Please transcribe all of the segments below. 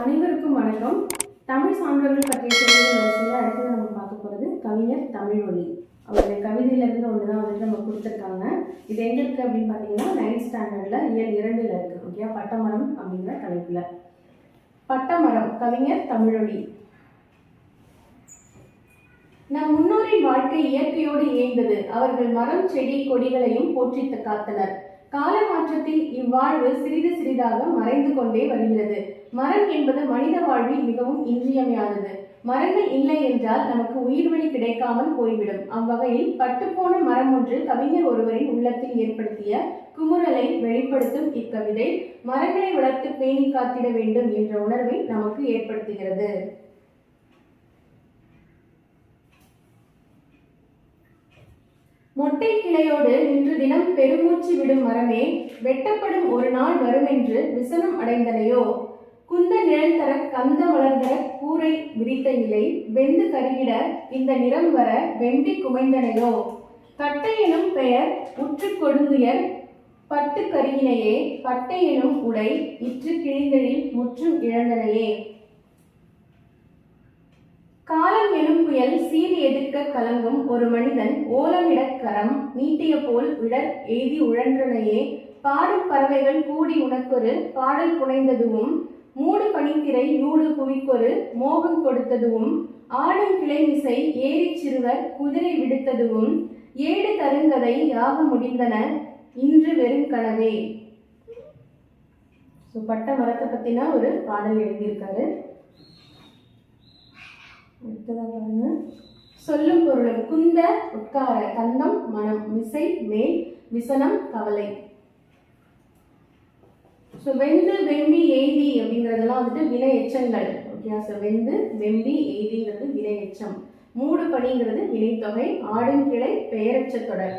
அனைவருக்கும் வணக்கம். தமிழ் சான்றோர்கள் பற்றிய செய்திகள் வரிசையில் அடுத்தது நம்ம பார்க்க போகிறது கவிஞர் தமிழ்மொழி அவருடைய கவிதையிலேருந்து ஒன்று தான் வந்துட்டு நம்ம கொடுத்துருக்காங்க. இது எங்கே இருக்குது அப்படின்னு பார்த்தீங்கன்னா நைன்த் ஸ்டாண்டர்டில் இயல் இரண்டில் இருக்குது ஓகே பட்டமரம் அப்படிங்கிற தலைப்பில். பட்டமரம் கவிஞர் தமிழொலி. நம் முன்னோரின் வாழ்க்கை இயற்கையோடு இயைந்தது. அவர்கள் மரம் செடி கொடிகளையும் போற்றித்து காத்தனர். கால மாற்றத்தில் இவ்வாழ்வு சிறிது சிறிதாக மறைந்து கொண்டே வருகிறது. மரம் என்பது மனித வாழ்வில் மிகவும் இன்றியமையாதது. மரங்கள் இல்லை என்றால் நமக்கு உயிர்வெளி கிடைக்காமல் போய்விடும். அவ்வகையில் பட்டுப்போன மரம் ஒன்று கவிஞர் ஒருவரின் உள்ளத்தில் ஏற்படுத்திய குமுறலை வெளிப்படுத்தும் இக்கவிதை மரங்களை வளர்த்து பேணி காத்திட வேண்டும் என்ற உணர்வை நமக்கு ஏற்படுத்துகிறது. மொட்டை கிளையோடு இன்று தினம் பெருமூச்சு விடும் மரமே வெட்டப்படும் ஒரு நாள் வருமென்று விசனம் அடைந்தனையோ குந்த நிழல் தர கந்த வளர்ந்த கூரை விரித்த இலை வெந்து கருகிட இந்த நிறம் வர வெண்டி குமைந்தனையோ? கட்டை எனும் பெயர் உற்று கொடுங்குயர் பட்டு கருகினையே பட்டை எனும் உடை இற்று கிழிந்தழில் முற்றும் இழந்தனையே. காலம் எனும் புயல் சீறி எதிர்க்க கலங்கும் ஒரு மனிதன் ஓலமிடக் கரம் நீட்டிய போல் விடர் எய்தி உழன்றனையே. பாடும் பறவைகள் கூடி உனக்கொரு பாடல் புனைந்ததுவும் மூடு பனித்திரை நூடு புவிக்கொரு மோகம் கொடுத்ததுவும் ஆடும் கிளைமிசை ஏறிச் சிறுவர் குதிரை விடுத்ததுவும் ஏடு தருங்கதை யாக முடிந்தன. இன்று வெறுங்கனவே ஸோ பட்ட மரத்தை பற்றினா ஒரு பாடல் எழுதியிருக்காரு. பாருங்க சொல்லும் பொருளும் குந்த உட்கார கந்தம் மனம் மிசை மேல் விசனம் கவலை. ஸோ வெந்து வெம்பி எய்தி அப்படிங்கிறதெல்லாம் வந்துட்டு வினை எச்சங்கள் ஓகே ஸோ வெந்து வெம்பி எய்திங்கிறது வினை எச்சம் மூடு பணிங்கிறது வினைத்தொகை ஆடும் கிளை பெயரச்ச தொடர்.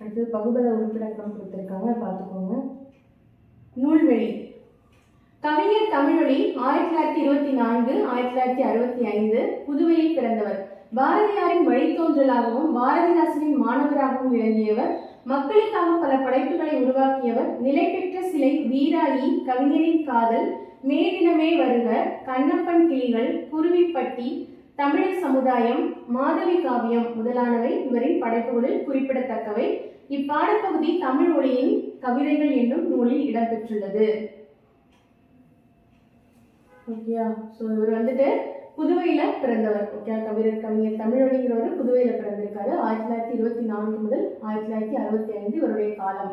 அடுத்து பகுபத உறுப்பினக்கம் கொடுத்துருக்காங்க. பார்த்துக்கோங்க. நூல்வெளி கவிஞர் தமிழொலி ஆயிரத்தி தொள்ளாயிரத்தி இருபத்தி நான்கு ஆயிரத்தி தொள்ளாயிரத்தி அறுபத்தி ஐந்து புதுவையில் பிறந்தவர். பாரதியாரின் வழித்தோன்றலாகவும் பாரதிதாசனின் மாணவராகவும் விளங்கியவர் மக்களுக்காக பல படைப்புகளை உருவாக்கியவர் நிலைபெற்ற சிலை வீராயி கவிஞரின் காதல் மேதினமே வருக கண்ணப்பன் கிளிகள் குருவிப்பட்டி தமிழர் சமுதாயம் மாதவி காவியம் முதலானவை இவரின் படைப்புகளில் குறிப்பிடத்தக்கவை. இப்பாடப்பகுதி தமிழ் ஒளியின் கவிதைகள் என்னும் நூலில் இடம்பெற்றுள்ளது. ஓகேயா? ஸோ இவர் வந்துட்டு புதுவையில் பிறந்தவர். ஓகே கவிஞர் கவிஞர் தமிழொலிங்கிறவர் புதுவையில் பிறந்திருக்காரு. ஆயிரத்தி தொள்ளாயிரத்தி இருபத்தி நான்கு முதல் ஆயிரத்தி தொள்ளாயிரத்தி அறுபத்தி ஐந்து இவருடைய காலம்.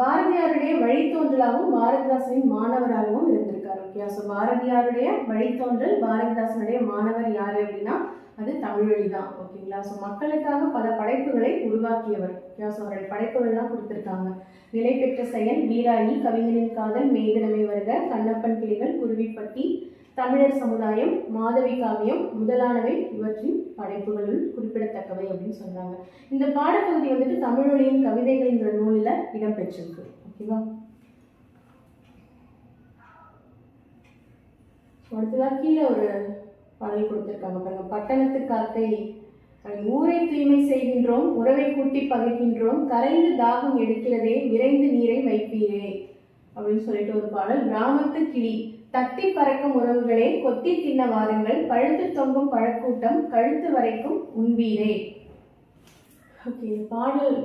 பாரதியாருடைய வழித்தோன்றலாகவும் பாரதிதாசனின் மாணவராகவும் இருந்திருக்காரு. ஓகே ஸோ பாரதியாருடைய வழித்தோன்றல் பாரதிதாசனுடைய மாணவர் யார் அப்படின்னா அது தமிழொழி தான் ஓகேங்களா? ஸோ மக்களுக்காக பல படைப்புகளை உருவாக்கியவர். ஓகே ஸோ அவருடைய படைப்புகள்லாம் கொடுத்துருக்காங்க. நிலை பெற்ற செயல் வீராயி கவிஞரின் காதல் மேகனமை வருக கண்ணப்பன் கிளிகள் குருவிப்பட்டி தமிழர் சமுதாயம் மாதவி காவியம் முதலானவை இவற்றின் படைப்புகளுள் குறிப்பிடத்தக்கவை அப்படின்னு சொல்றாங்க இந்த பாடப்பகுதி வந்துட்டு தமிழொழியின் கவிதைகள் என்ற நூலில் இடம்பெற்றிருக்கு. ஓகேவா? அடுத்ததாக கீழே ஒரு பாடல் கொடுத்துருக்காங்க பாருங்க. பட்டணத்து காத்தை ஊரை தூய்மை செய்கின்றோம் உறவை கூட்டி பகைக்கின்றோம் கரைந்து தாகம் எடுக்கிறதே விரைந்து நீரை வைப்பீரே அப்படின்னு சொல்லிட்டு ஒரு பாடல். கிராமத்து கிளி தட்டி பறக்கும் உறவுகளே கொத்தி தின்ன வாருங்கள் பழுத்து தொங்கும் பழக்கூட்டம் கழுத்து வரைக்கும் உண்பீரே ஓகே பாடல்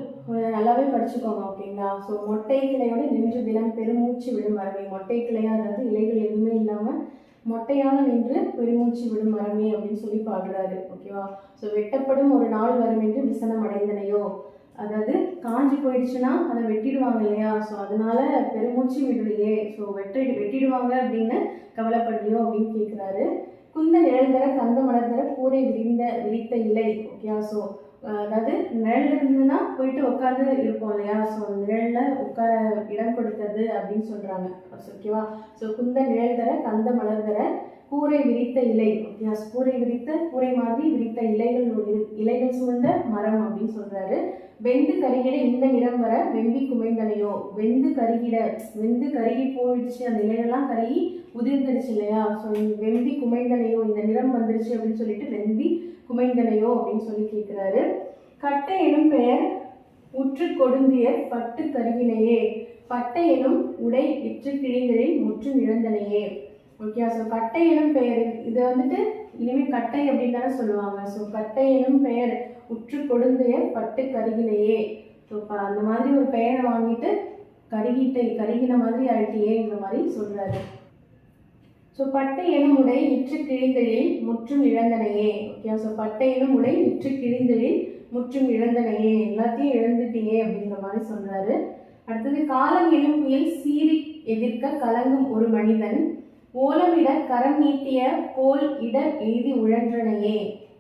நல்லாவே படிச்சுக்கோங்க ஓகேங்களா ஸோ மொட்டை கிளையோட நின்று தினம் பெருமூச்சு விடும் மரமே மொட்டை கிளையாக அதாவது இலைகள் எதுவுமே இல்லாமல் மொட்டையான நின்று பெருமூச்சு விடும் மரமே அப்படின்னு சொல்லி பாடுறாரு ஓகேவா ஸோ வெட்டப்படும் ஒரு நாள் வரும் என்று விசனம் அடைந்தனையோ அதாவது காஞ்சி போயிடுச்சுன்னா அதை வெட்டிடுவாங்க இல்லையா? ஸோ அதனால பெருமூச்சு விடலையே. ஸோ வெட்டி வெட்டிடுவாங்க அப்படின்னு கவலைப்படலையோ அப்படின்னு கேட்குறாரு குந்த நிழல் தர கந்த மலர் தர கூரை விரிந்த விரித்த இலை ஓகேயா ஸோ அதாவது நிழல் இருந்ததுன்னா போயிட்டு உட்காந்து இருப்போம் இல்லையா? ஸோ நிழலில் உட்கார இடம் கொடுத்தது அப்படின்னு சொல்கிறாங்க ஓகேவா ஸோ குந்த நிழல் தர கந்த மலர் தர கூரை விரித்த இலை ஓகேயா கூரை விரித்த கூரை மாதிரி விரித்த இலைகள் இலைகள் சூழ்ந்த மரம் அப்படின்னு சொல்றாரு. வெந்து கருகிட இந்த நிறம் வர வெம்பி குமைந்தலையோ வெந்து கருகிட வெந்து கருகி போயிடுச்சு. அந்த இலையெல்லாம் கருகி உதிர்ந்துடுச்சு இல்லையா? ஸோ வெம்பி குமைந்தலையோ இந்த நிறம் வந்துருச்சு அப்படின்னு சொல்லிட்டு வெம்பி குமைந்தனையோ அப்படின்னு சொல்லி கேட்குறாரு கட்டை எனும் பெயர் உற்று கொடுந்தியர் பட்டு கருவினையே. பட்டை எனும் உடை விற்று கிழிந்தலில் முற்று நிழந்தனையே. ஓகே ஸோ கட்டை எனும் பெயர் இது வந்துட்டு இனிமேல் கட்டை அப்படின்னு தானே சொல்லுவாங்க. ஸோ கட்டை எனும் பெயர் உற்று கொடுந்தையர் பட்டு கருகினையே. ஸோ அந்த மாதிரி ஒரு பெயரை வாங்கிட்டு கருகிட்டை கருகின மாதிரி ஆயிட்டியேங்கிற மாதிரி சொல்கிறாரு ஸோ பட்டை எனும் உடை இற்று கிழிந்தழில் முற்றும் இழந்தனையே. ஓகே ஸோ பட்டை எனும் உடை இற்று கிழிந்தழில் முற்றும் இழந்தனையே. எல்லாத்தையும் இழந்துட்டியே அப்படிங்கிற மாதிரி சொல்கிறாரு அடுத்தது காலம் எனும் புயல் சீறி எதிர்க்க கலங்கும் ஒரு மனிதன் ஓலமிட கரம் நீட்டிய போல் இடர் எய்தி உழன்றனையே.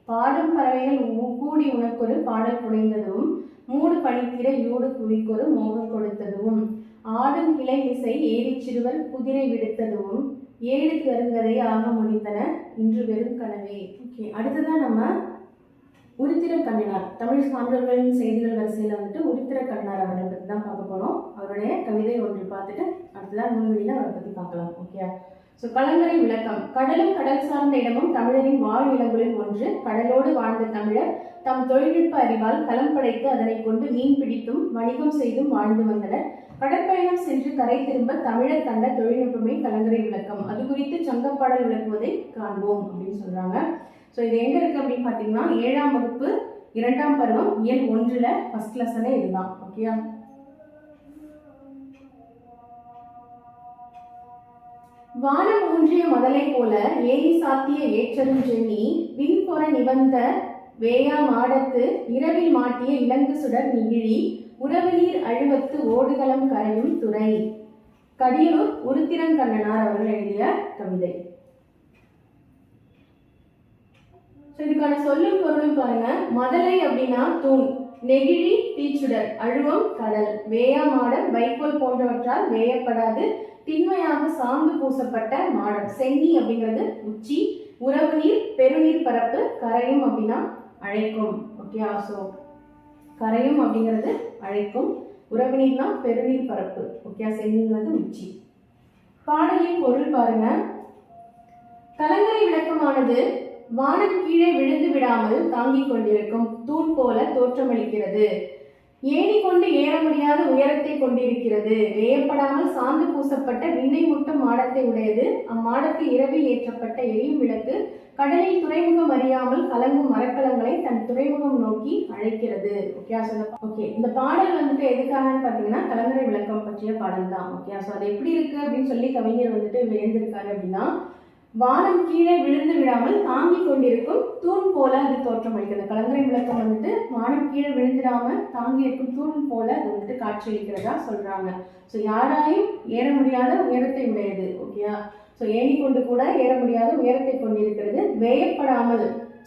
பாடும் பறவைகள் உ- கூடி உனக்கொரு பாடல் புனைந்ததும் மூடு பணித்திட யூடு குவிக்கொரு மோகம் கொடுத்ததும். ஆடும் கிளை இசை ஏறிச் சிறுவர் குதிரை விடுத்ததும் ஏழு கருங்கதை ஆக முடிந்தன இன்று வெறும் கனவே. ஓகே அடுத்ததான் நம்ம உருத்திர கண்ணனார். தமிழ் சான்றோர்களின் செய்திகள் வரிசையில் வந்துட்டு உருத்திர கண்ணார் அவரை பற்றி தான் பார்க்க போகிறோம் அவருடைய கவிதை ஒன்று பார்த்துட்டு அடுத்ததான் நூல்வெளியில் அவரை பற்றி பார்க்கலாம். ஓகே ஸோ கலங்கரை விளக்கம். கடலும் கடல் சார்ந்த இடமும் தமிழரின் வாழ்நிலங்களில் ஒன்று. கடலோடு வாழ்ந்த தமிழர் தம் தொழில்நுட்ப அறிவால் களம் படைத்து அதனை கொண்டு மீன் பிடித்தும் வணிகம் செய்தும் வாழ்ந்து வந்தனர். கடற்பயணம் சென்று கரை திரும்ப தமிழர் கண்ட தொழில்நுட்பமே கலங்கரை விளக்கம். அது குறித்து சங்கப்பாடல் விளக்குவதை காண்போம் அப்படின்னு சொல்றாங்க. ஸோ இது எங்க இருக்கு அப்படின்னு பார்த்தீங்கன்னா ஏழாம் வகுப்பு இரண்டாம் பருவம் இயல் ஒன்றுல ஃபர்ஸ்ட் லெசனே இதுதான். ஓகேயா வானம் ஊன்றிய மதலை போல ஏரி சாத்திய ஏற்றரும் ஜென்னி விண்பொற நிவந்த வேயா மாடத்து இரவில் மாட்டிய இலங்கு சுடர் நிகிழி உறவு நீர் அழுவத்து ஓடுகளம் கரையும் துறை. கடியூர் உருத்திரங்கண்ணனார் அவர்கள் எழுதிய கவிதை. இதுக்கான சொல்லும் பொருளும் பாருங்க. மதலை அப்படின்னா தூண் நெகிழி தீச்சுடர் அழுவம் கடல். வேயா மாடம் வைக்கோல் போன்றவற்றால் வேயப்படாது. திண்மையாக சாந்து பூசப்பட்ட மாடம். சென்னி அப்படிங்கிறது உச்சி. உறவு நீர் பெருநீர் பரப்பு கரையும் அப்படின்னா அழைக்கும். ஓகேயா ஸோ கரையும் அப்படிங்கிறது அழைக்கும். உறவு நீர்னா பெருநீர் பரப்பு. ஓகே சென்னிங்கிறது உச்சி. பாடலின் பொருள் பாருங்க. கலங்கரை விளக்கமானது வானம் கீழே விழுந்து விடாமல் தாங்கிக் கொண்டிருக்கும். தூண் போல தோற்றமளிக்கிறது. ஏணி கொண்டு ஏற முடியாத உயரத்தை கொண்டிருக்கிறது. வேயப்படாமல் சாந்து பூசப்பட்ட விண்ணை முட்டும் மாடத்தை உடையது. அம்மாடத்து இரவில் ஏற்றப்பட்ட எரியும் விளக்கு கடலில் துறைமுகம் அறியாமல் கலங்கும் மரக்கலங்களை தன் துறைமுகம் நோக்கி அழைக்கிறது. ஓகே ஓகே இந்த பாடல் வந்துட்டு எதுக்காகன்னு பார்த்தீங்கன்னா கலங்கரை விளக்கம் பற்றிய பாடல் தான் ஓகே ஸோ அது எப்படி இருக்கு அப்படின்னு சொல்லி கவிஞர் வந்துட்டு வியந்திருக்காரு அப்படின்னா வானம் கீழே விழுந்து விடாமல் தாங்கிக் கொண்டிருக்கும் தூண் போல அது தோற்றமளிக்கிறது கலங்கரை விளக்கம் வந்துட்டு வானம் கீழே விழுந்துடாம தாங்கி இருக்கும் தூண் போல அது வந்துட்டு காட்சியளிக்கிறதா சொல்றாங்க. ஸோ யாராயும் ஏற முடியாத உயரத்தை உடையது ஓகேயா ஸோ ஏணி கொண்டு கூட ஏற முடியாத உயரத்தை கொண்டிருக்கிறது. வேயப்படாமல்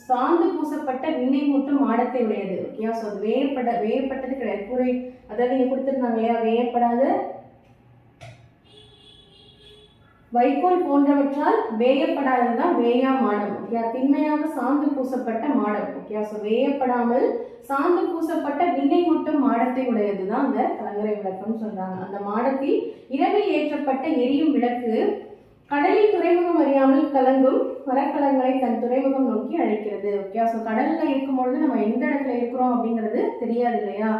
சாந்து பூசப்பட்ட விண்ணை மூட்டும் மாடத்தை உடையது ஓகேயா ஸோ அது வேயப்பட வேயப்பட்டது கிடையாது. கூரை அதாவது நீங்க கொடுத்துருந்தாங்க இல்லையா? வேயப்படாத வைக்கோல் போன்றவற்றால் வேயப்படாததுதான் வேயா மாடம். ஓகேயா திண்மையாக சாந்து பூசப்பட்ட மாடம். ஓகேயா ஸோ வேயப்படாமல் சாந்து பூசப்பட்ட விண்ணை மட்டும் மாடத்தை உடையதுதான் அந்த கலங்கரை விளக்கம்னு சொல்றாங்க. அந்த மாடத்தில் இரவில் ஏற்றப்பட்ட எரியும் விளக்கு கடலில் துறைமுகம் அறியாமல் கலங்கும் மரக்கலங்களை தன் துறைமுகம் நோக்கி அழைக்கிறது. ஓகே ஸோ கடலில் இருக்கும்பொழுது நம்ம எந்த இடத்துல இருக்கிறோம் அப்படிங்கிறது தெரியாது இல்லையா?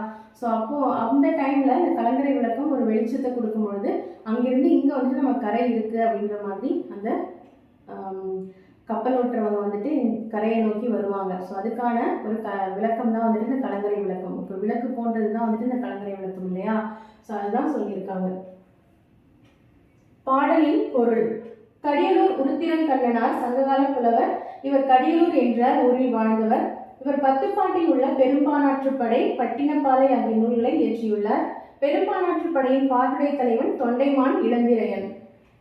ஸோ அப்போ அந்த டைம்ல இந்த கலங்கரை விளக்கம் ஒரு வெளிச்சத்தை கொடுக்கும் பொழுது அங்கிருந்து இங்க வந்துட்டு நம்ம கரை இருக்கு அப்படின்ற மாதிரி அந்த um, கப்பல் ஓட்டுறவங்க வந்துட்டு கரையை நோக்கி வருவாங்க. ஸோ அதுக்கான ஒரு க விளக்கம் தான் வந்துட்டு இந்த கலங்கரை விளக்கம். இப்போ விளக்கு போன்றது தான் வந்துட்டு இந்த கலங்கரை விளக்கம் இல்லையா? ஸோ அதுதான் சொல்லியிருக்காங்க. பாடலின் பொருள். கடியலூர் உருத்திரன் கண்ணனார் சங்ககால புலவர். இவர் கடியலூர் என்ற ஊரில் வாழ்ந்தவர். இவர் பத்துப்பாட்டில் உள்ள பெரும்பானாற்றுப்படை பட்டினப்பாலை ஆகிய நூல்களை இயற்றியுள்ளார். பெரும்பானாற்றுப்படையின் பாட்டுடை தலைவன் தொண்டைமான் இளந்திரையன்.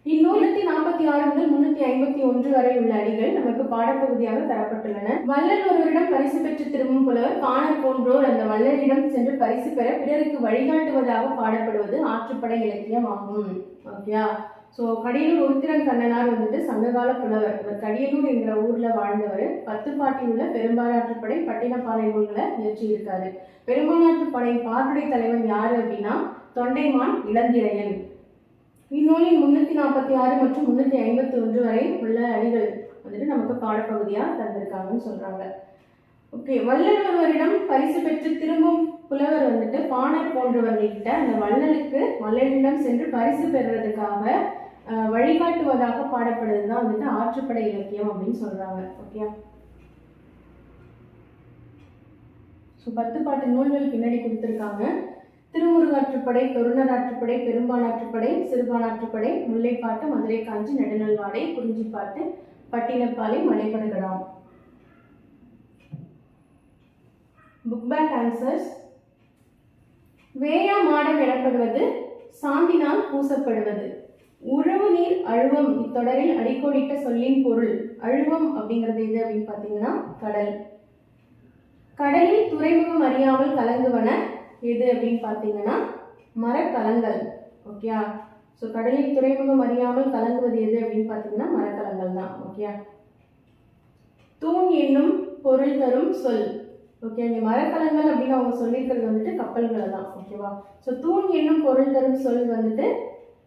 இந்நூலத்தி நாற்பத்தி ஆறு முதல் முன்னூத்தி ஐம்பத்தி ஒன்று வரை உள்ள அடிகள் நமக்கு பாடப்பகுதியாக தரப்பட்டுள்ளன. வள்ளல் ஒருவரிடம் பரிசு பெற்று திரும்பும் புலவர் காணர் போன்றோர் அந்த வள்ளலிடம் சென்று பரிசு பெற பிறருக்கு வழிகாட்டுவதாக பாடப்படுவது ஆற்றுப்படை இலக்கியம் ஆகும் ஓகேயா? ஸோ கடியலூர் உருத்திரன் கண்ணனார் வந்துட்டு சங்ககால புலவர். இவர் கடியலூர் என்கிற ஊர்ல வாழ்ந்தவர். பத்துப்பாட்டில் உள்ள பெரும்பாலாற்றுப்படை பட்டினப்பாலை நூல்களை இயற்றியிருக்காரு. பெரும்பாலாற்றுப்படை பாட்டுடை தலைவன் யார் அப்படின்னா தொண்டைமான் இளந்திரையன். இந்நூலின் முன்னூத்தி நாற்பத்தி ஆறு மற்றும் முன்னூத்தி ஐம்பத்தி ஒன்று வரை உள்ள அடிகள் வந்துட்டு நமக்கு பாடப்பகுதியா தந்திருக்காங்கன்னு சொல்றாங்க. ஓகே வள்ளல் பரிசு பெற்று திரும்பும் புலவர் வந்துட்டு பாணர் போன்றவர்கள்கிட்ட அந்த வள்ளலுக்கு வள்ளலிடம் சென்று பரிசு பெறுறதுக்காக வழிகாட்டுவதாக பாடப்படுறது தான் வந்துட்டு ஆற்றுப்படை இலக்கியம் அப்படின்னு சொல்றாங்க. ஓகே. ஸோ பத்து பாட்டு நூல்கள் பின்னாடி கொடுத்துருக்காங்க. Thirumurugaatruppadai தொருணராற்றுப்படை பெரும்பாலாற்றுப்படை சிறுபாலாற்றுப்படை Mullaippattu Madurai Kanchi Nedunalvadai Kurinjippattu Pattinappalai Malaipadukadam. Book back answers வேயா மாடம் எனப்படுவது சாந்தினால் பூசப்படுவது. உழவு நீர் அழுவம் இத்தொடரில் அடிக்கோடிட்ட சொல்லின் பொருள். அழுவம் அப்படிங்கிறது எது அப்படின்னு பார்த்தீங்கன்னா கடல். கடலில் துறைமுகம் அறியாமல் கலங்குவன எது அப்படின்னு பார்த்தீங்கன்னா மரக்கலங்கள். ஓகேயா? ஸோ கடலில் துறைமுகம் அறியாமல் கலங்குவது எது அப்படின்னு பார்த்தீங்கன்னா மரக்கலங்கள் தான் ஓகேயா? தூண் என்னும் பொருள் தரும் சொல். ஓகே இங்கே மரக்கலங்கள் அப்படின்னு அவங்க சொல்லியிருக்கிறது வந்துட்டு கப்பல்களை தான் ஓகேவா ஸோ தூண் என்னும் பொருள் தரும் சொல் வந்துட்டு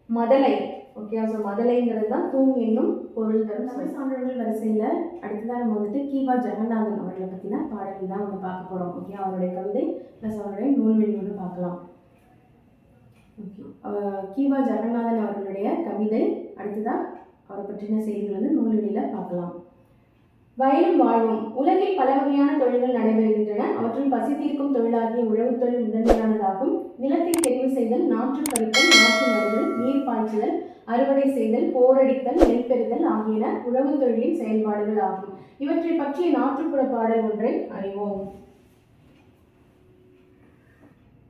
மதலை ஓகேவா ஸோ மதலைங்கிறது தான் தூண் என்னும் பொருள் தரும் தமிழ் சான்றோர்கள் வரிசையில் அடுத்ததாக நம்ம வந்துட்டு கீவா ஜெகநாதன் அவர்களை பற்றின பாடல்கள் தான் நம்ம பார்க்க போகிறோம் ஓகே அவருடைய கவிதை ப்ளஸ் அவருடைய நூல்வெளி வந்து பார்க்கலாம். ஓகே கீவா ஜெகநாதன் அவர்களுடைய கவிதை அடுத்ததாக அவரை பற்றின செய்திகள் வந்து நூல்வெளியில் பார்க்கலாம். வயலும் வாழ்வும். உலகில் பல வகையான தொழில்கள் நடைபெறுகின்றன. அவற்றில் பசி தீர்க்கும் தொழிலாகிய உழவுத் தொழில் முதன்மையானதாகும். நிலத்தை தெரிவு செய்தல் நாற்று பறித்தல் நாற்று நடுதல் நீர் பாய்ச்சுதல் அறுவடை செய்தல் போரடித்தல் நெல் பெறுதல் ஆகியன உழவுத் தொழிலின் செயல்பாடுகள் ஆகும். இவற்றை பற்றிய நாட்டுப்புற பாடல் ஒன்றை அறிவோம்.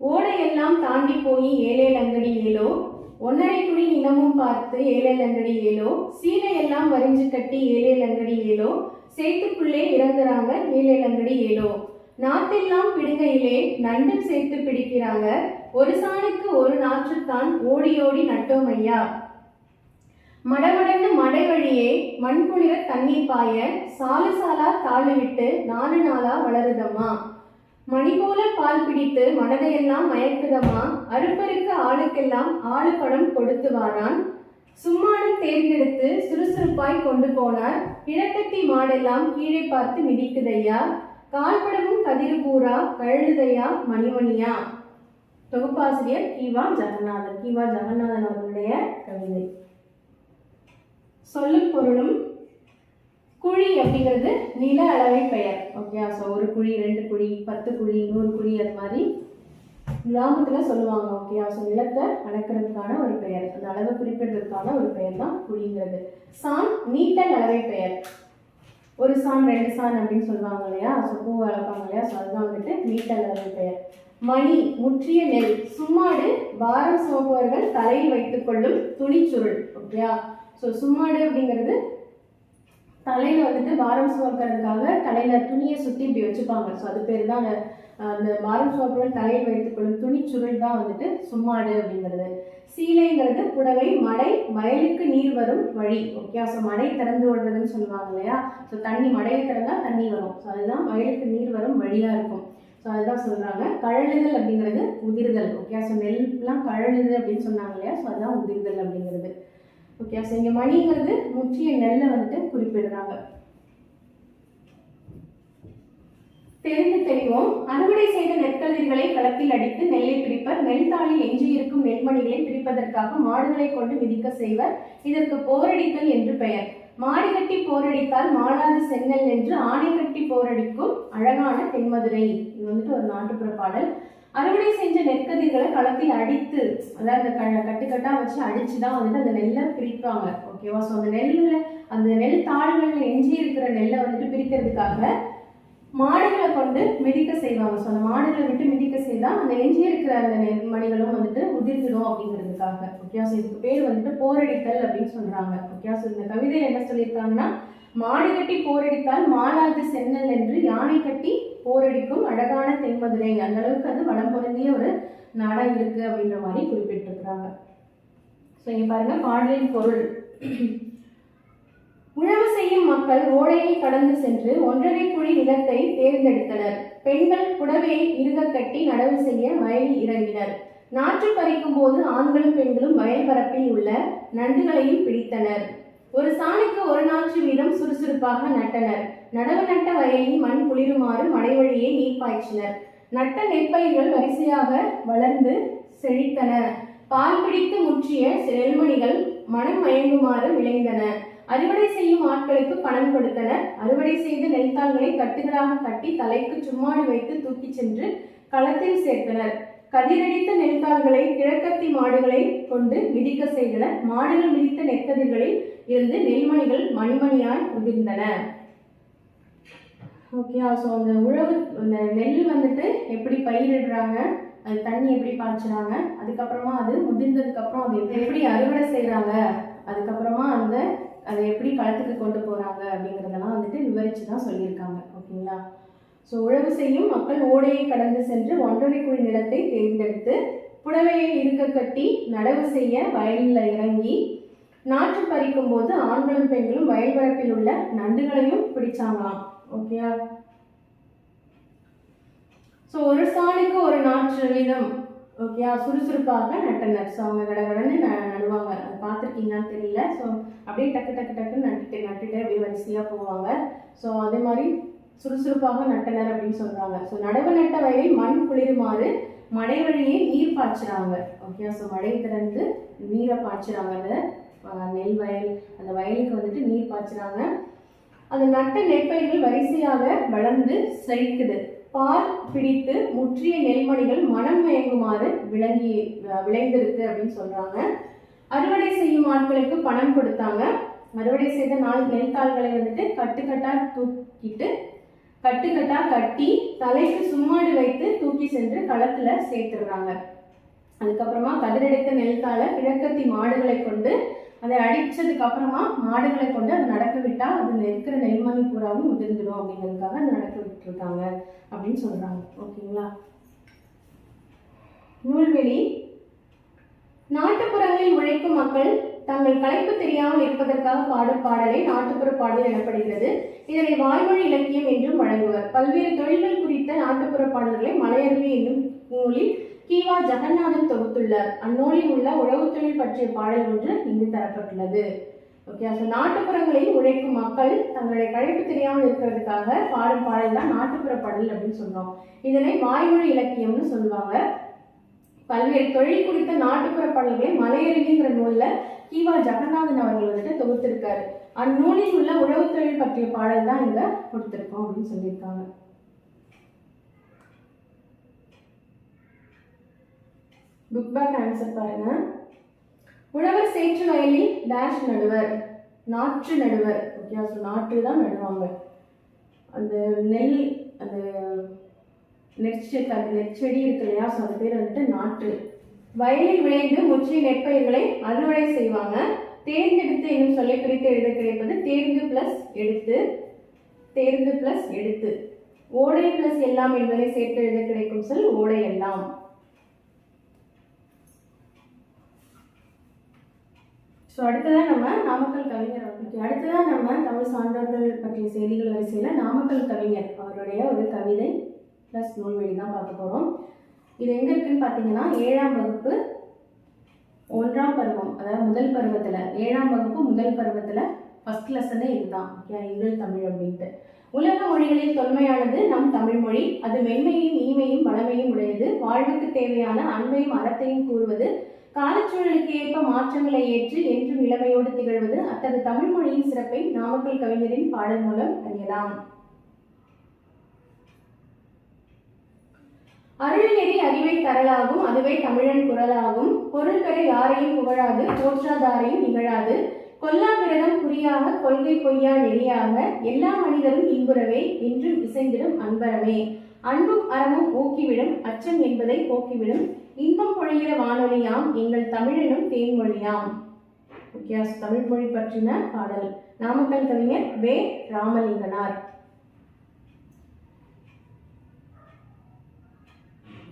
ஓடையெல்லாம் தாண்டி போய் ஏழேல் அங்கடி ஏலோ. ஒன்னரை குடி நிலமும் பார்த்து ஏழேல் அங்கடி ஏலோ. சீலையெல்லாம் வரிஞ்சு கட்டி ஏழேல் அங்கடி ஏலோ. சேத்துக்குள்ளே இறங்குறாங்க ஏழேல் ஏலோ. நாத்தெல்லாம் பிடுங்கையிலே நண்டும் சேர்த்து பிடிக்கிறாங்க. ஒரு சாணுக்கு ஒரு நாற்றுத்தான் ஓடி ஓடி நட்டோம் ஐயா. மடமடன்னு மடை வழியே மண்குளிர தண்ணீர் பாய சாலு சாலா தாழு விட்டு நாலு நாளா வளருதம்மா. மணி போல பால் பிடித்து மனதையெல்லாம் மயக்குதம்மா. அறுப்பருக்கு ஆளுக்கெல்லாம் ஆளு படம் கொடுத்து வாரான் சும்மானம் தேர்ந்தெடுத்து சுறுசுறுப்பாய் கொண்டு போனார். கிழக்கத்தி மாடெல்லாம் கீழே பார்த்து மிதிக்குதையா? கால்படமும் கதிரு பூரா கழுதையா மணிமணியா? தொகுப்பாசிரியர் கீவா ஜெகநாதன் கீவா ஜெகநாதன் அவர்களுடைய கவிதை. சொல்லும் பொருளும் குழி அப்படிங்கிறது நில அளவை பெயர். ஓகே ஸோ ஒரு குழி ரெண்டு குழி பத்து குழி நூறு குழி அது மாதிரி கிராமத்தில் சொல்லுவாங்க ஓகேயா ஸோ நிலத்தை அளக்கிறதுக்கான ஒரு பெயர். அந்த அளவை குறிப்பிடுறதுக்கான ஒரு பெயர் தான் குழிங்கிறது. சான் நீட்டல் அளவை பெயர். ஒரு சான் ரெண்டு சான் அப்படின்னு சொல்லுவாங்க இல்லையா? ஸோ பூ வளர்ப்பாங்க இல்லையா? ஸோ அதுதான் வந்துட்டு நீட்டல் அளவை பெயர். மணி முற்றிய நெல். சும்மாடு பாரம் சுமப்பவர்கள் தலையில் வைத்துக்கொள்ளும் துணிச்சுருள் ஓகேயா ஸோ சும்மாடு அப்படிங்கிறது தலையில் வந்துட்டு பாரம் சுமக்கிறதுக்காக தலையில் துணியை சுற்றி இப்படி வச்சுப்பாங்க. ஸோ அது பேர் தான் அந்த அந்த பாரம் சுமப்பவர்கள் தலையில் வைத்துக்கொள்ளும் துணிச்சுருள் தான் வந்துட்டு சும்மாடு அப்படிங்கிறது. சீலைங்கிறது புடவை மடை வயலுக்கு நீர் வரும் வழி. ஓகே ஸோ மடை திறந்து விடுறதுன்னு சொல்லுவாங்க இல்லையா? ஸோ தண்ணி மடையை திறந்தா தண்ணி வரும். ஸோ அதுதான் வயலுக்கு நீர் வரும் வழியாக இருக்கும். ஸோ அதுதான் சொல்கிறாங்க கழலுதல் அப்படிங்கிறது உதிர்தல். ஓகே ஸோ நெல்லாம் கழலுது அப்படின்னு சொன்னாங்க இல்லையா? ஸோ அதுதான் உதிர்தல் அப்படிங்கிறது. ஓகே ஸோ இங்கே மணிங்கிறது முற்றிய நெல்லை வந்துட்டு குறிப்பிடுறாங்க. தெரிந்து தெளிவோம் அறுவடை செய்த நெற்கதிர்களை களத்தில் அடித்து நெல்லை பிரிப்பர் நெல் தாளில் எஞ்சியிருக்கும் நெல்மணிகளை பிரிப்பதற்காக மாடுகளை கொண்டு மிதிக்க செய்வர். இதற்கு போரடித்தல் என்று பெயர். மாடி கட்டி போரடித்தால் மாளாது சென்னல் என்று ஆணை கட்டி போரடிக்கும் அழகான தென்மதுரை. இது வந்துட்டு ஒரு நாட்டுப்புற பாடல். அறுவடை செஞ்ச நெற்கதிர்களை களத்தில் அடித்து அதாவது அந்த க கட்டுக்கட்டா வச்சு அடித்து தான் வந்துட்டு அந்த நெல்லை பிரிப்பாங்க. ஓகேவா? ஸோ அந்த நெல்லில் அந்த நெல் தாள்களில் எஞ்சி இருக்கிற நெல்லை வந்துட்டு பிரிக்கிறதுக்காக மாடுகளை கொண்டு மிதிக்க செய்வாங்க. ஸோ அந்த மாடுகளை விட்டு மிதிக்க செய்தால் அந்த எஞ்சி இருக்கிற அந்த நெல்மணிகளும் வந்துட்டு உதிர்ந்துடும் அப்படிங்கிறதுக்காக. ஓகே ஸோ இதுக்கு பேர் வந்துட்டு போரடித்தல் அப்படின்னு சொல்றாங்க. ஓகே ஸோ இந்த கவிதை என்ன சொல்லியிருக்காங்கன்னா மாடு கட்டி போரடித்தால் மாலாது சென்னல் என்று யானை கட்டி போரடிக்கும் அழகான தென்மதுரை. அந்த அளவுக்கு அது வளம் பொருந்திய ஒரு நாடா இருக்கு அப்படின்ற மாதிரி குறிப்பிட்டிருக்கிறாங்க. ஸோ இங்க பாருங்க பாடலின் பொருள். உழவு செய்யும் மக்கள் ஓடையை கடந்து சென்று ஒன்றரை குழி நிலத்தை தேர்ந்தெடுத்தனர். பெண்கள் புடவையை இருக கட்டி நடவு செய்ய வயலில் இறங்கினர். நாற்று பறிக்கும் போது ஆண்களும் பெண்களும் வயல் பரப்பில் உள்ள நண்டுகளையும் பிடித்தனர். ஒரு சாணிக்கு ஒரு நாற்று வீதம் சுறுசுறுப்பாக நட்டனர். நடவு நட்ட வயலில் மண் குளிருமாறு மடைவழியை நீர்ப்பாய்ச்சினர் நீர் பாய்ச்சினர். நட்ட நெற்பயிர்கள் வரிசையாக வளர்ந்து செழித்தன. பால் பிடித்து முற்றிய செல்மணிகள் மனம் மயங்குமாறு விளைந்தன. அறுவடை செய்யும் ஆட்களுக்கு பணம் கொடுத்தனர். அறுவடை செய்த நெல்தாள்களை கட்டுகளாக கட்டி தலைக்கு சும்மாடி வைத்து தூக்கிச் சென்று களத்தில் சேர்த்தனர். கதிரடித்த நெல்தாள்களை கிழக்கத்தி மாடுகளை கொண்டு மிதிக்க செய்தனர். மாடுகள் மிதித்த நெற்கதிர்களில் இருந்து நெல்மணிகள் மணிமணியாய் உதிர்ந்தன. ஓகே ஸோ அந்த உழவு அந்த நெல் வந்துட்டு எப்படி பயிரிடுறாங்க? அது தண்ணி எப்படி பாய்ச்சுறாங்க? அதுக்கப்புறமா அது முதிர்ந்ததுக்கப்புறம் அது எப்படி- அறுவடை செய்கிறாங்க அதுக்கப்புறமா அந்த அதை எப்படி களத்துக்கு கொண்டு போகிறாங்க அப்படிங்கிறதெல்லாம் வந்துட்டு விவரித்து தான் சொல்லியிருக்காங்க ஓகேங்களா? ஸோ உழவு செய்யும் மக்கள் ஓடையை கடந்து சென்று ஒன்றரை குழி நிலத்தை தேர்ந்தெடுத்து புடவையை இருக்க கட்டி நடவு செய்ய வயலில் இறங்கி நாற்று பறிக்கும் போது ஆண்களும் பெண்களும் வயல் வரப்பில் உள்ள நண்டுகளையும் பிடிச்சாங்களாம் ஓகேயா? ஸோ ஒரு சாணுக்கு ஒரு நாற்று வீதம் ஓகேயா சுறுசுறுப்பாக நட்டனர். ஸோ அவங்க கடகடன்னு ந நடுவாங்க. அது பார்த்துருக்கீங்களான்னு தெரியல. ஸோ அப்படியே டக்கு டக்கு டக்குன்னு நட்டுட்டு நட்டுட்டு அப்படியே வரிசையாக போவாங்க. ஸோ அதே மாதிரி சுறுசுறுப்பாக நட்டனர் அப்படின்னு சொல்கிறாங்க ஸோ நடவு நட்ட வயலில் மண் குளிருமாறு மடை வழியே நீர் பாய்ச்சுறாங்க. ஓகே ஸோ மடை திறந்து நீரை பாய்ச்சுறாங்க. அந்த நெல் வயல் அந்த வயலுக்கு வந்துட்டு நீர் பாய்ச்சுறாங்க. அந்த நட்ட நெற்பயிர்கள் வரிசையாக வளர்ந்து செழிக்குது. பால் பிடித்து முற்றிய நெல்மணிகள் மனம் மயங்குமாறு விளங்கி விளைந்திருக்கு அப்படின்னு சொல்றாங்க. அறுவடை செய்யும் ஆட்களுக்கு பணம் கொடுத்தாங்க. அறுவடை செய்த நாள் நெல்தாள்களை வந்துட்டு கட்டுக்கட்டா தூக்கிட்டு கட்டுக்கட்டா கட்டி தலைக்கு சும்மாடு வைத்து தூக்கி சென்று களத்துல சேர்த்துடுறாங்க. அதுக்கப்புறமா கதிரெடுத்த நெல்தாளை கிழக்கத்தி மாடுகளை கொண்டு அதை அடிச்சதுக்கு அப்புறமா மாடுகளை கொண்டு அதை நடக்க விட்டா அது இருக்கிற நெல்மணி பூராவும் உதிர்ந்துடும் அப்படிங்கிறதுக்காக அதை நடக்க விட்டுருக்காங்க. அப்படின்னு சொல்றாங்க. ஓகேங்களா? நூல்வெளி. நாட்டுப்புறங்களில் உழைக்கும் மக்கள் தங்கள் களைப்பு தெரியாமல் இருப்பதற்காக பாடும் பாடலே நாட்டுப்புற பாடல் எனப்படுகிறது. இதனை வாய்மொழி இலக்கியம் என்றும் வழங்குவர். பல்வேறு தொழில்கள் குறித்த நாட்டுப்புற பாடல்களை மலையருவி என்னும் நூலில் கீவா ஜெகநாதன் தொகுத்துள்ளார். அந்நூலில் உள்ள உழவு தொழில் பற்றிய பாடல் ஒன்று இங்கு தரப்பட்டுள்ளது. ஓகே அந்த நாட்டுப்புறங்களில் உழைக்கும் மக்கள் தங்களுடைய கழிப்பு தெரியாமல் இருக்கிறதுக்காக பாடும் பாடல் தான் நாட்டுப்புற பாடல் அப்படின்னு சொல்றோம். இதனை வாய்மொழி இலக்கியம்னு சொல்லுவாங்க. பல்வேறு தொழில் குறித்த நாட்டுப்புற பாடல்களை மலையருவிங்கிற நூல்ல கீவா ஜெகநாதன் அவர்கள் வந்துட்டு தொகுத்திருக்காரு. அந்நூலில் உள்ள உழவு தொழில் பற்றிய பாடல் தான் இங்க கொடுத்திருக்கோம் அப்படின்னு சொல்லியிருக்காங்க. புக் பேக் ஆன்சர் பாருங்க. உழவர் சேற்று வயலில் டேஷ் நடுவர். நாற்று நடுவர். ஓகே ஸோ நாற்று தான் நடுவாங்க. அந்த நெல் அந்த நெற்செடி அந்த நெற்செடி இருக்கு இல்லையா? ஸோ அந்த பேர் வந்துட்டு நாற்று. வயலில் விளைந்து முற்றிய நெற்பயிர்களை அறுவடை செய்வாங்க. தேர்ந்தெடுத்து என்னும் சொல்லை பிரித்து எழுத கிடைப்பது தேர்ந்து பிளஸ் எடுத்து தேர்ந்து பிளஸ் எடுத்து. ஓடை பிளஸ் எல்லாம் என்பதை சேர்த்து எழுத கிடைக்கும் சொல் ஓடை எல்லாம். ஸோ அடுத்ததாக நம்ம நாமக்கல் கவிஞர் ஓகே அடுத்ததாக நம்ம தமிழ் சான்றோர்கள் பற்றிய செய்திகள் வரிசையில் நாமக்கல் கவிஞர் அவருடைய ஒரு கவிதை ப்ளஸ் நூல்வெளி தான் பார்க்க போகிறோம் இது எங்கே இருக்குன்னு பார்த்தீங்கன்னா ஏழாம் வகுப்பு ஒன்றாம் பருவம் அதாவது முதல் பருவத்தில். ஏழாம் வகுப்பு முதல் பருவத்தில் ஃபஸ்ட் லெசனே இதுதான். ஓகே இங்கில் தமிழ் அப்படின்ட்டு. உலக மொழிகளில் தொன்மையானது நம் தமிழ் மொழி. அது மென்மையும் இனிமையும் வளமையும் உடையது. வாழ்வுக்கு தேவையான அன்பையும் அறத்தையும் கூறுவது காலச்சூழலுக்கு ஏற்ப மாற்றங்களை ஏற்று என்றும் இளமையோடு திகழ்வது அத்தகு தமிழ் மொழியின் சிறப்பை நாமக்கல் கவிஞரின் பாடல் மூலம் அறியலாம். அருள்நெறி அறிவை தரலாகும் அதுவே தமிழன் குரலாகும். பொருள் பெற யாரையும் புகழாது போற்றாதாரையும் நிகழாது. கொல்லா விரதம் குறியாக கொள்கை பொய்யா நெறியாக எல்லா மனிதரும் இன்புறவே என்றும் இசைந்திடும் அன்பரமே. அன்பும் அறமும் ஊக்கிவிடும் அச்சம் என்பதை போக்கிவிடும். இன்பம் பொழிகிற வானொலியாம் எங்கள் தமிழனும் தேன்மொழியாம். தமிழ் மொழி பற்றின பாடல். நாமக்கல் கவிஞர் வே. ராமலிங்கனார்.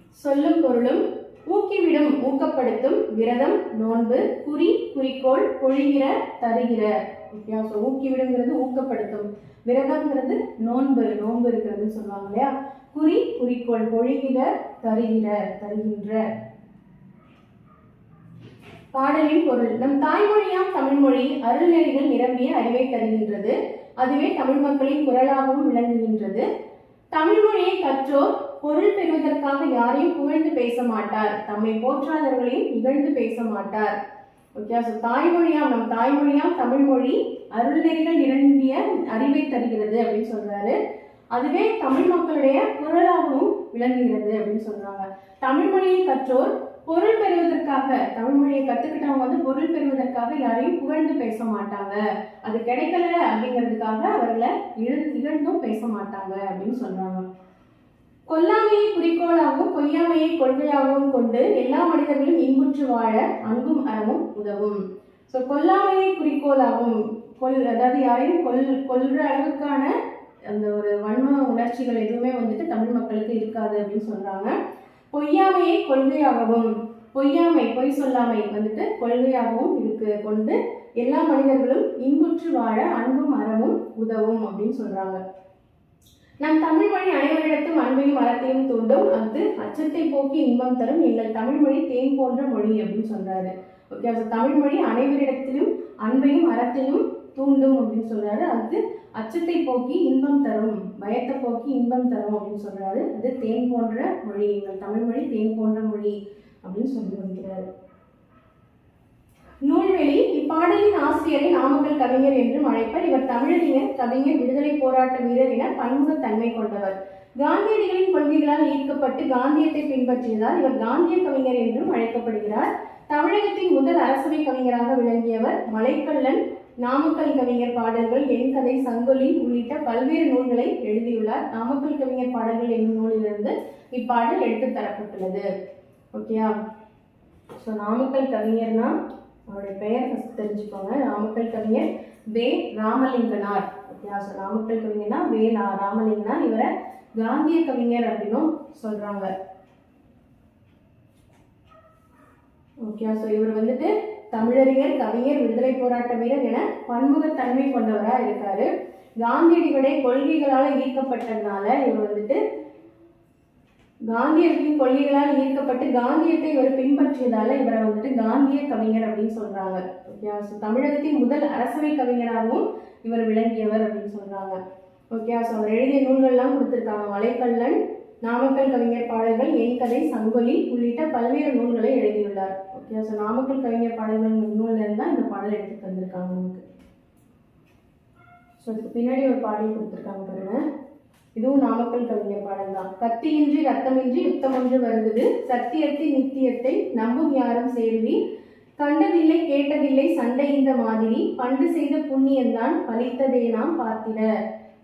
சொல்லும் பொருளும் ஊக்கிவிடும் ஊக்கப்படுத்தும் விரதம் நோன்பு குறி குறிக்கோள் பொழிகிற தருகிற. ஓகே ஊக்கிவிடுங்கிறது ஊக்கப்படுத்தும். விரதம்ங்கிறது நோன்பு நோன்பு இருக்கிறதுன்னு சொல்லுவாங்க இல்லையா? குறி குறிக்கோள் பொழிகிற தருகிற தருகின்ற. பாடலின் பொருள். நம் தாய்மொழியாம் தமிழ்மொழி அருள்நெறிகள் நிரம்பிய அறிவை தருகின்றது. அதுவே தமிழ் மக்களின் குரலாகவும் விளங்குகின்றது. தமிழ்மொழியை கற்றோர் பொருள் பெறுவதற்காக யாரையும் புகழ்ந்து பேச மாட்டார். தம்மை போற்றாதவர்களையும் இகழ்ந்து பேச மாட்டார். ஓகே ஸோ தாய்மொழியாம் நம் தாய்மொழியாம் தமிழ்மொழி அருள்நெறிகள் நிரம்பிய அறிவை தருகிறது அப்படின்னு சொல்றாரு. அதுவே தமிழ் மக்களுடைய குரலாகவும் விளங்குகிறது அப்படின்னு சொல்றாங்க. தமிழ் மொழியை கற்றோர் பொருள் பெறுவதற்காக தமிழ் மொழியை கத்துக்கிட்டவங்க வந்து பொருள் பெறுவதற்காக யாரையும் புகழ்ந்து பேச மாட்டாங்க. அது கிடைக்கல அப்படிங்கிறதுக்காக அவர்களை இழந்தும் பேச மாட்டாங்க அப்படின்னு சொல்றாங்க. கொல்லாமையை குறிக்கோளாகவும் பொய்யாமையை கொள்கையாகவும் கொண்டு எல்லா மனிதர்களும் இன்புற்று வாழ அன்பும் அறமும் உதவும். ஸோ கொல்லாமையை குறிக்கோளாகவும் கொல் அதாவது யாரையும் கொல் கொல்ற அளவுக்கான அந்த ஒரு வன்ம உணர்ச்சிகள் எதுவுமே வந்துட்டு தமிழ் மக்களுக்கு இருக்காது அப்படின்னு சொல்கிறாங்க பொய்யாமையை கொள்கையாகவும் பொய்யாமை பொய் சொல்லாமை வந்துட்டு கொள்கையாகவும் இருக்கு. கொண்டு எல்லா மனிதர்களும் இன்புற்று வாழ அன்பும் அறமும் உதவும் அப்படின்னு சொல்றாங்க. நம் தமிழ் மொழி அனைவரிடத்தும் அன்பையும் அறத்தையும் தூண்டும். அது அச்சத்தை போக்கி இன்பம் தரும். எங்கள் தமிழ் மொழி தேன் போன்ற மொழி அப்படின்னு சொல்றாரு. ஓகே அது தமிழ் மொழி அனைவரிடத்திலும் அன்பையும் அறத்தையும் தூண்டும் அப்படின்னு சொல்கிறாரு அது அச்சத்தை போக்கி இன்பம் தரும் பயத்தை போக்கி இன்பம் தரும் அப்படின்னு சொல்கிறாரு அது தேன் போன்ற மொழி எங்கள் தமிழ் மொழி தேன் போன்ற மொழி அப்படின்னு சொல்லி வருகிறார் நூல்வெளி இப்பாடலின் ஆசிரியரை நாமக்கல் கவிஞர் என்றும் அழைப்பர். இவர் தமிழறிஞர் கவிஞர் விடுதலை போராட்ட வீரர் என பன்முகத்தன்மை கொண்டவர். காந்தியடிகளின் கொள்கைகளால் ஈர்க்கப்பட்டு காந்தியத்தை பின்பற்றியதால் இவர் காந்திய கவிஞர் என்றும் அழைக்கப்படுகிறார். தமிழகத்தின் முதல் அரசவை கவிஞராக விளங்கியவர் மலைக்கல்லன் நாமக்கல் கவிஞர் பாடல்கள் என் கதை சங்கொலி உள்ளிட்ட பல்வேறு நூல்களை எழுதியுள்ளார். நாமக்கல் கவிஞர் பாடல்கள் என்னும் நூலிலிருந்து இப்பாடல் எடுத்துத் தரப்பட்டுள்ளது. ஓகேயா ஸோ நாமக்கல் கவிஞர்னா அவருடைய பெயர் ஃபஸ்ட் தெரிஞ்சுக்கோங்க. நாமக்கல் கவிஞர் வே. ராமலிங்கனார். ஓகேயா ஸோ நாமக்கல் கவிஞர்னா வே. ரா- ராமலிங்கனார். இவரை காந்திய கவிஞர் அப்படின்னும் சொல்றாங்க. ஓகே ஸோ இவர் வந்துட்டு தமிழறிஞர் கவிஞர் விடுதலை போராட்ட வீரர் என பன்முகத்தன்மை கொண்டவராக இருக்காரு. காந்தியடிகளுடைய கொள்கைகளால் ஈர்க்கப்பட்டதுனால இவர் வந்துட்டு காந்தியர்களின் கொள்கைகளால் ஈர்க்கப்பட்டு காந்தியத்தை இவர் பின்பற்றியதால இவரை வந்துட்டு காந்திய கவிஞர் அப்படின்னு சொல்றாங்க. ஓகே ஸோ தமிழகத்தின் முதல் அரசவை கவிஞராகவும் இவர் விளங்கியவர் அப்படின்னு சொல்றாங்க. ஓகே ஸோ அவர் எழுதிய நூல்கள்லாம் கொடுத்துருக்காங்க. மலைக்கல்லன் நாமக்கல் கவிஞர் பாடல்கள் என் கதை சங்கொலி உள்ளிட்ட பல்வேறு நூல்களை எழுதியுள்ளார். ஓகே ஸோ நாமக்கல் கவிஞர் பாடல்கள் நூல்ல இருந்தா இந்த பாடல் எடுத்து தந்திருக்காங்க நமக்கு. ஸோ அதுக்கு பின்னாடி ஒரு பாடல் கொடுத்துருக்காங்க பாருங்க. இதுவும் நாமக்கல் கவிஞர் பாடல் தான். கத்தியின்றி ரத்தமின்றி யுத்தம் ஒன்று வருகுது சத்தியத்தை நித்தியத்தை நம்பும் யாரும் சேர்வி கண்டதில்லை கேட்டதில்லை சண்டை இந்த மாதிரி பண்டு செய்த புண்ணியம்தான் பலித்ததே நாம் பார்த்திட.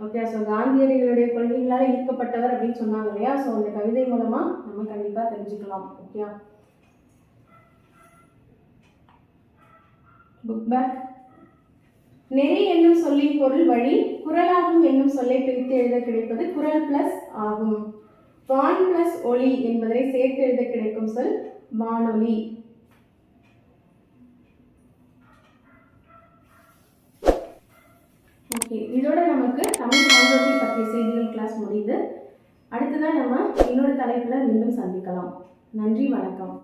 ஓகே ஸோ காந்தியடிகளுடைய கொள்கைகளால் ஈர்க்கப்பட்டவர் அப்படின்னு சொன்னாங்க இல்லையா? ஸோ அந்த கவிதை மூலமா நம்ம கண்டிப்பா தெரிஞ்சுக்கலாம். ஓகே புக் பேக் நெறி என்னும் சொல்லின் பொருள் வழி குரலாகும் என்னும் சொல்லை பிரித்து எழுத கிடைப்பது குரல் பிளஸ் ஆகும். வான் பிளஸ் ஒளி என்பதை சேர்த்து எழுத கிடைக்கும் சொல் வானொலி. ஓகே இதோட நமக்கு தமிழ் சான்றோட்டை பற்றிய செய்திகள் கிளாஸ் முடியுது அடுத்ததான் நம்ம இன்னொரு தலைப்பில் மீண்டும் சந்திக்கலாம். நன்றி வணக்கம்.